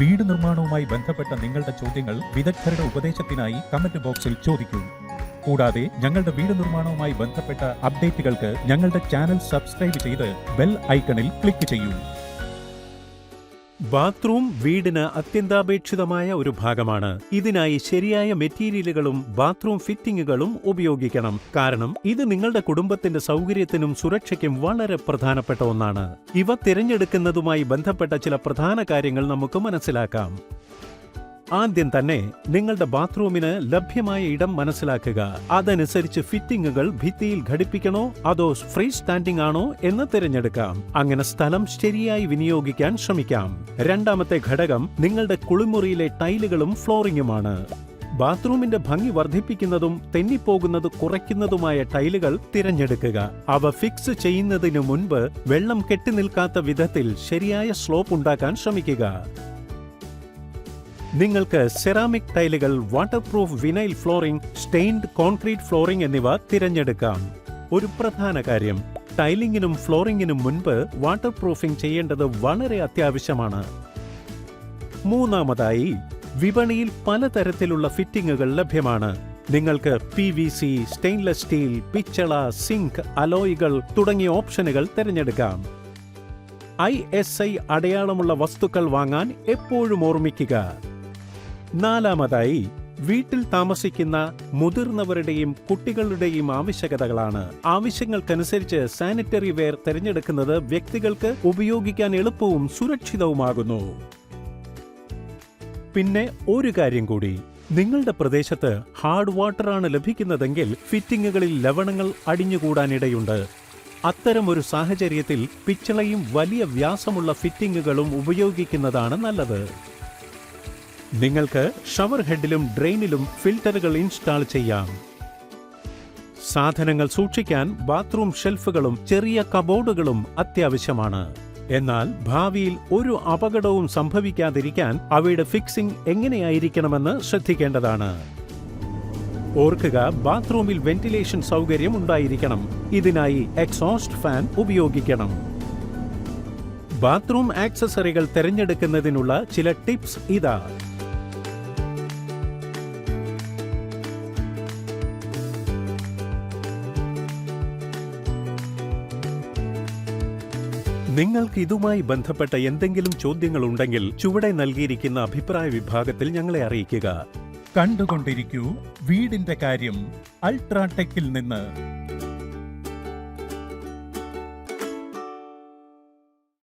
വീട് നിർമ്മാണവുമായി ബന്ധപ്പെട്ട നിങ്ങളുടെ ചോദ്യങ്ങൾ വിദഗ്ധരുടെ ഉപദേശത്തിനായി കമന്റ് ബോക്സിൽ ചോദിക്കൂ. കൂടാതെ ഞങ്ങളുടെ വീട് നിർമ്മാണവുമായി ബന്ധപ്പെട്ട അപ്ഡേറ്റുകൾക്ക് ഞങ്ങളുടെ ചാനൽ സബ്സ്ക്രൈബ് ചെയ്ത് ബെൽ ഐക്കണിൽ ക്ലിക്ക് ചെയ്യൂ. ബാത്റൂം വീടിന് അത്യന്താപേക്ഷിതമായ ഒരു ഭാഗമാണ്. ഇതിനായി ശരിയായ മെറ്റീരിയലുകളും ബാത്റൂം ഫിറ്റിംഗുകളും ഉപയോഗിക്കണം. കാരണം ഇത് നിങ്ങളുടെ കുടുംബത്തിന്റെ സൗകര്യത്തിനും സുരക്ഷയ്ക്കും വളരെ പ്രധാനപ്പെട്ട ഒന്നാണ്. ഇവ തിരഞ്ഞെടുക്കുന്നതുമായി ബന്ധപ്പെട്ട ചില പ്രധാന കാര്യങ്ങൾ നമുക്ക് മനസ്സിലാക്കാം. ആദ്യം തന്നെ നിങ്ങളുടെ ബാത്റൂമിന് ലഭ്യമായ ഇടം മനസ്സിലാക്കുക. അതനുസരിച്ച് ഫിറ്റിംഗുകൾ ഭിത്തിയിൽ ഘടിപ്പിക്കണോ അതോ ഫ്രീ സ്റ്റാൻഡിംഗ് ആണോ എന്ന് തിരഞ്ഞെടുക്കാം. അങ്ങനെ സ്ഥലം ശരിയായി വിനിയോഗിക്കാൻ ശ്രമിക്കാം. രണ്ടാമത്തെ ഘടകം നിങ്ങളുടെ കുളിമുറിയിലെ ടൈലുകളും ഫ്ലോറിംഗുമാണ്. ബാത്റൂമിന്റെ ഭംഗി വർദ്ധിപ്പിക്കുന്നതും തെന്നിപ്പോകുന്നത് കുറയ്ക്കുന്നതുമായ ടൈലുകൾ തിരഞ്ഞെടുക്കുക. അവ ഫിക്സ് ചെയ്യുന്നതിനു മുൻപ് വെള്ളം കെട്ടിനിൽക്കാത്ത വിധത്തിൽ ശരിയായ സ്ലോപ്പ് ഉണ്ടാക്കാൻ ശ്രമിക്കുക. നിങ്ങൾക്ക് സെറാമിക് ടൈലുകൾ waterproof vinyl flooring stained concrete flooring എന്നിവ തിരഞ്ഞെടുക്കാം. ഒരു പ്രധാന കാര്യം ടൈലിംഗിനും ഫ്ലോറിംഗിനും മുൻപ് വാട്ടർ പ്രൂഫിംഗ് ചെയ്യേണ്ടത് വളരെ അത്യാവശ്യമാണ്. മൂന്നാമതായി വിപണിയിൽ പലതരത്തിലുള്ള ഫിറ്റിംഗുകൾ ലഭ്യമാണ്. നിങ്ങൾക്ക് P V C stainless steel പിച്ചള സിങ്ക് അലോയികൾ തുടങ്ങിയ ഓപ്ഷനുകൾ തിരഞ്ഞെടുക്കാം. ഐ എസ് ഐ അടയാളമുള്ള വസ്തുക്കൾ വാങ്ങാൻ എപ്പോഴും ഓർമ്മിക്കുക. നാലാമതായി വീട്ടിൽ താമസിക്കുന്ന മുതിർന്നവരുടെയും കുട്ടികളുടെയും ആവശ്യകതകളാണ്. ആവശ്യങ്ങൾക്കനുസരിച്ച് സാനിറ്ററി വെയർ തിരഞ്ഞെടുക്കുന്നത് വ്യക്തികൾക്ക് ഉപയോഗിക്കാൻ എളുപ്പവും സുരക്ഷിതവുമാകുന്നു. പിന്നെ ഒരു കാര്യം കൂടി. നിങ്ങളുടെ പ്രദേശത്ത് ഹാർഡ് വാട്ടർ ആണ് ലഭിക്കുന്നതെങ്കിൽ ഫിറ്റിംഗുകളിൽ ലവണങ്ങൾ അടിഞ്ഞുകൂടാനിടയുണ്ട്. അത്തരം ഒരു സാഹചര്യത്തിൽ പിച്ചളയും വലിയ വ്യാസമുള്ള ഫിറ്റിംഗുകളും ഉപയോഗിക്കുന്നതാണ് നല്ലത്. നിങ്ങൾക്ക് ഷവർ ഹെഡിലും ഡ്രെയിനിലും ഫിൽട്ടറുകൾ ഇൻസ്റ്റാൾ ചെയ്യാം. സാധനങ്ങൾ സൂക്ഷിക്കാൻ ബാത്റൂം ഷെൽഫുകളും ചെറിയ കബോർഡുകളും അത്യാവശ്യമാണ്. എന്നാൽ ഭാവിയിൽ ഒരു അപകടവും സംഭവിക്കാതിരിക്കാൻ അവയുടെ ഫിക്സിംഗ് എങ്ങനെയായിരിക്കണമെന്ന് ശ്രദ്ധിക്കേണ്ടതാണ്. ഓർക്കുക ബാത്റൂമിൽ വെന്റിലേഷൻ സൗകര്യം ഉണ്ടായിരിക്കണം. ഇതിനായി എക്സോസ്റ്റ് ഫാൻ ഉപയോഗിക്കണം. ബാത്റൂം ആക്സസറികൾ തിരഞ്ഞെടുക്കുന്നതിനുള്ള ചില ടിപ്സ് ഇതാ. നിങ്ങൾക്ക് ഇതുമായി ബന്ധപ്പെട്ട എന്തെങ്കിലും ചോദ്യങ്ങൾ ഉണ്ടെങ്കിൽ ചുവടെ നൽകിയിരിക്കുന്ന അഭിപ്രായ വിഭാഗത്തിൽ ഞങ്ങളെ അറിയിക്കുക. കണ്ടുകൊണ്ടിരിക്കൂ വീടിന്റെ കാര്യം അൾട്രാടെക്കിൽ നിന്ന്.